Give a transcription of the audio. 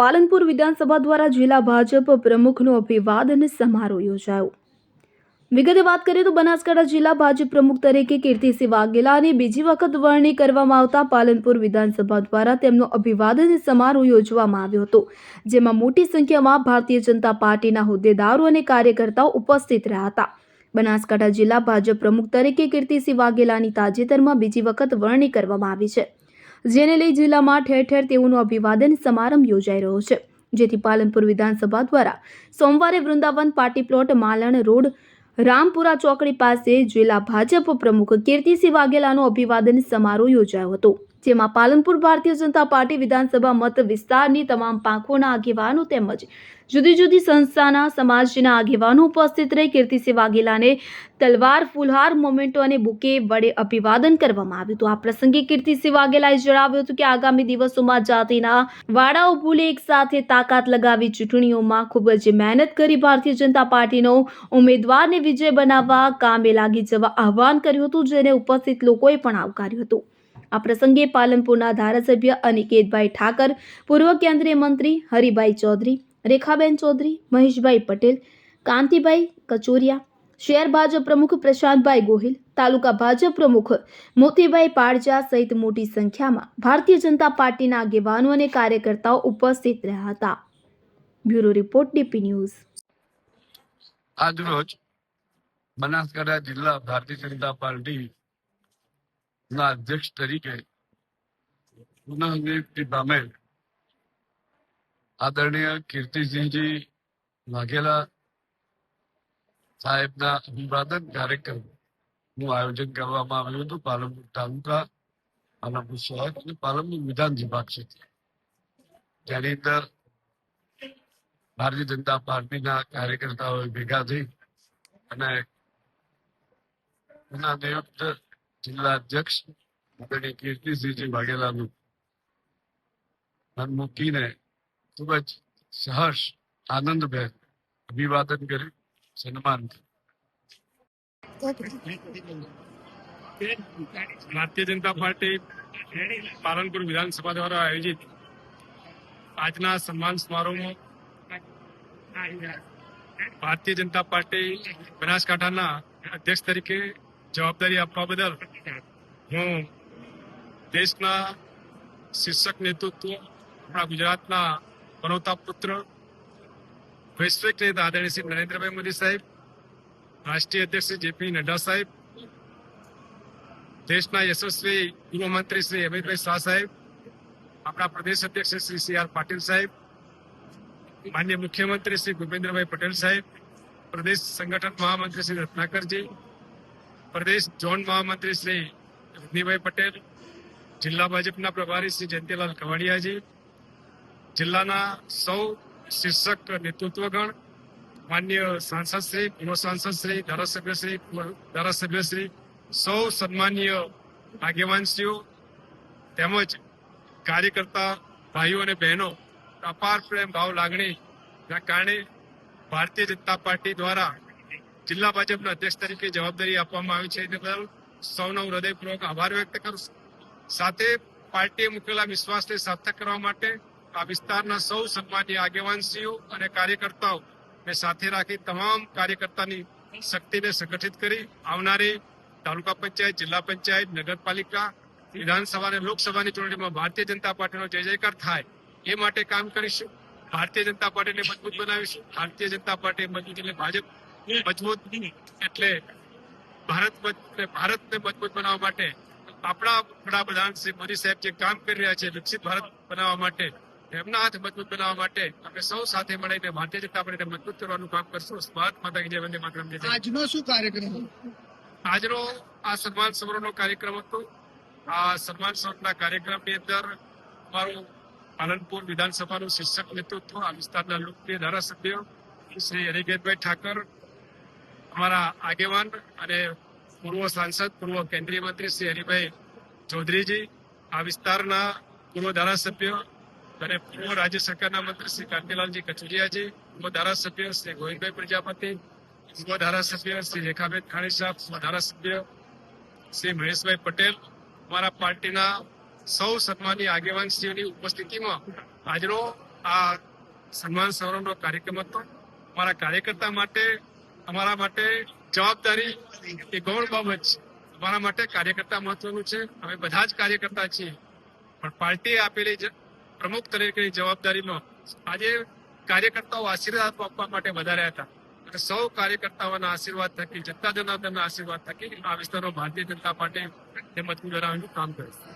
પાલનપુર વિધાનસભા દ્વારા જિલ્લા ભાજપ પ્રમુખનો અભિવાદન સમારોહ યોજાયો. વિગતે વાત કરીએ તો બનાસકાંઠા જિલ્લા ભાજપ પ્રમુખ તરીકે કીર્તિસિંહ વાઘેલાની બીજી વખત વરણી કરવામાં આવતા પાલનપુર વિધાનસભા દ્વારા તેમનો અભિવાદન સમારોહ યોજવામાં આવ્યો હતો, જેમાં મોટી સંખ્યામાં ભારતીય જનતા પાર્ટીના હોદ્દેદારો અને કાર્યકર્તાઓ ઉપસ્થિત રહ્યા હતા. બનાસકાંઠા જિલ્લા ભાજપ પ્રમુખ તરીકે કીર્તિસિંહ વાઘેલાની તાજેતરમાં બીજી વખત વરણી કરવામાં આવી છે. જેને લઈ જિલ્લામાં ઠેર ઠેર તેઓનો અભિવાદન સમારંભ યોજાઈ રહ્યો છે. જેથી પાલનપુર વિધાનસભા દ્વારા સોમવારે Vrindavan party plot Malan road Rampura ચોકડી પાસે જિલ્લા ભાજપ પ્રમુખ કીર્તિસિંહ વાઘેલાનો અભિવાદન સમારોહ યોજાયો હતો. જેમાં પાલનપુર ભારતીય જનતા પાર્ટી વિધાનસભા મત વિસ્તારની તમામ પાંખોના આગેવાનો તેમજ જુદી જુદી સંસ્થાના સમાજના આગેવાનો ઉપસ્થિત રહી કીર્તિસિંહ વાઘેલાને તલવાર, ફુલહાર મોમેન્ટો અને બુકે વડે અભિવાદન કરવામાં આવ્યું હતું. આ પ્રસંગે કીર્તિસિંહ વાઘેલાએ જણાવ્યું હતું કે આગામી દિવસોમાં જાતિના વાડાઓ ભૂલે એક સાથે તાકાત લગાવી ચૂંટણીઓમાં ખૂબ જ મહેનત કરી ભારતીય જનતા પાર્ટીનો ઉમેદવારને વિજય બનાવવા કામે લાગી જવા આહવાન કર્યું હતું, જેને ઉપસ્થિત લોકોએ પણ આવકાર્યું હતું. આ પ્રસંગે પાલનપુરના ધારાસભ્ય અનિકેતભાઈ ઠાકર, પૂર્વ કેન્દ્રીય મંત્રી હરિભાઈ ચૌધરી, રેખાબેન ચૌધરી, મહેશભાઈ પટેલ, કાંતિભાઈ કચોરિયા, શહેર ભાજપ પ્રમુખ પ્રશાંતભાઈ ગોહિલ, તાલુકા ભાજપ પ્રમુખ મોતીભાઈ પાડજા સહિત મોટી સંખ્યામાં ભારતીય જનતા પાર્ટીના આગેવાનો અને કાર્યકર્તાઓ ઉપસ્થિત રહ્યા હતા. Bureau report DP news. આજરોજ બનાસકાંઠા જિલ્લા ભારતીય જનતા પાર્ટી ના, અધ્યક્ષ તરીકે પુનઃનિયુક્તિ પામેલ આદરણીય કીર્તિસિંહજી વાઘેલા સાહેબના અભિવાદન કાર્યક્રમ આયોજન કરવામાં આવ્યું હતું. પાલનપુર તાલુકા પાલનપુર શહેર અને પાલનપુર વિધાનસભા ક્ષેત્ર જેની અંદર ભારતીય જનતા પાર્ટીના કાર્યકર્તાઓ ભેગા થઈ અને એના નિયુક્ત જિલ્લા અધ્યક્ષ આદરણીય કીર્તિસિંહજી વાઘેલાનું મન મૂકીને ખૂબ જ સહર્ષ આનંદભેર અભિવાદન કર્યું સન્માન કર્યું ભારતીય જનતા પાર્ટી પાલનપુર વિધાનસભા દ્વારા આયોજિત આજના સન્માન સમારોહમાં ભારતીય જનતા પાર્ટી બનાસકાંઠાના અધ્યક્ષ તરીકે જવાબદારી આપવા બદલ હું દેશના શીર્ષક નેતૃત્વ આપણા ગુજરાતના પનોતા પુત્ર વૈશ્વિક નેતા આદરણીય શ્રી નરેન્દ્રભાઈ મોદી સાહેબ રાષ્ટ્રીય અધ્યક્ષ શ્રી જેપી નડ્ડા સાહેબ દેશના યશસ્વી ગૃહ મંત્રી શ્રી અમિતભાઈ શાહ સાહેબ આપણા પ્રદેશ અધ્યક્ષ શ્રી સી આર પાટીલ સાહેબ માન્ય મુખ્યમંત્રી શ્રી ભૂપેન્દ્રભાઈ પટેલ સાહેબ પ્રદેશ સંગઠન મહામંત્રી શ્રી રત્નાકરજી પ્રદેશ ઝોન મહામંત્રી શ્રી રજનીભાઈ પટેલ, જિલ્લા ભાજપના પ્રભારી શ્રી જયંતિલાલ કવાડિયાજી, જિલ્લાના સૌ શીર્ષક નેતૃત્વગણ માન્ય સાંસદ શ્રી, પૂર્વ સાંસદશ્રી શ્રી, ધારાસભ્ય શ્રી ધારાસભ્ય શ્રી, સૌ સન્માનીય આગેવાનશ્રીઓ, તેમજ કાર્યકર્તા ભાઈઓ અને બહેનો, અપાર પ્રેમ, ભાવ લાગણીના કારણે ભારતીય જનતા પાર્ટી દ્વારા જિલ્લા ભાજપના અધ્યક્ષ તરીકે જવાબદારી આપવામાં આવી છે. બદલ સૌનો હૃદયપૂર્વક આભાર વ્યક્ત કરું સાથે પાર્ટીએ મૂકેલા વિશ્વાસને સાર્થક કરવા માટે આ વિસ્તારના સૌ સન્માનીય આગેવાનશ્રીઓ અને કાર્યકર્તાઓ ને સાથે રાખી તમામ કાર્યકર્તાની શક્તિને સંગઠિત કરી આવનારી તાલુકા પંચાયત, જિલ્લા પંચાયત, નગરપાલિકા, વિધાનસભા અને લોકસભાની ચૂંટણીમાં ભારતીય જનતા પાર્ટીનો જય જયકાર થાય એ માટે કામ કરીશું. ભારતીય જનતા પાર્ટીને મજબૂત બનાવીશું. ભારતીય જનતા પાર્ટી મજબૂત એટલે ભાજપ. મજબૂત એટલે ભારત ભારતને મજબૂત બનાવવા માટે આપણા વડાપ્રધાન શ્રી મોદી સાહેબ જે કામ કરી રહ્યા છે વિકસિત ભારત બનાવવા માટે એમના હાથ મજબૂત બનાવવા માટે આપણે સૌ સાથે મળીને ભારતીય જનતા પાર્ટીને મજબૂત કરવાનું કામ કરશું. ભારત માતા જય વંદે માતરમ આજનો શું કાર્યક્રમ આજનો આ સન્માન સમારોહનો કાર્યક્રમ હતો. આ સન્માન સમારોહના કાર્યક્રમની અંદર અમારું પાલનપુર વિધાનસભાનું શિક્ષક નેતૃત્વ આ વિસ્તારના લોકપ્રિય ધારાસભ્ય શ્રી હરિગેતભાઈ ઠાકર અમારા આગેવાન અને પૂર્વ સાંસદ, પૂર્વ કેન્દ્રીય મંત્રી શ્રી હરિભાઈ ચૌધરીજી, આ વિસ્તારના પૂર્વ ધારાસભ્ય અને પૂર્વ રાજ્ય સરકારના મંત્રી શ્રી કાંતિલાલજી કચુરિયાજી, પૂર્વ ધારાસભ્ય શ્રી ગોવિંદભાઈ પ્રજાપતિ, પૂર્વ ધારાસભ્ય શ્રી રેખાબેન ખાણી સાહેબ, પૂર્વ ધારાસભ્ય શ્રી મહેશભાઈ પટેલ, અમારા પાર્ટીના સૌ સન્માનીય આગેવાનશ્રીઓની ઉપસ્થિતિમાં આજનો આ સન્માન સમારંભનો કાર્યક્રમ હતો. અમારા કાર્યકર્તા માટે અમારા માટે જવાબદારી એ ગૌણ બાબત છે. અમારા માટે કાર્યકર્તા મહત્વનું છે. અમે બધા જ કાર્યકર્તા છીએ. પણ પાર્ટીએ આપેલી પ્રમુખ તરીકેની જવાબદારીમાં આજે કાર્યકર્તાઓ આશીર્વાદ આપવા માટે વધાર્યા હતા. અને સૌ કાર્યકર્તાઓના આશીર્વાદ થકી, જનતા જનાર્દનના આશીર્વાદ થકી આ વિસ્તારમાં ભારતીય જનતા પાર્ટી તેમજ ધરાવવાનું કામ કર્યું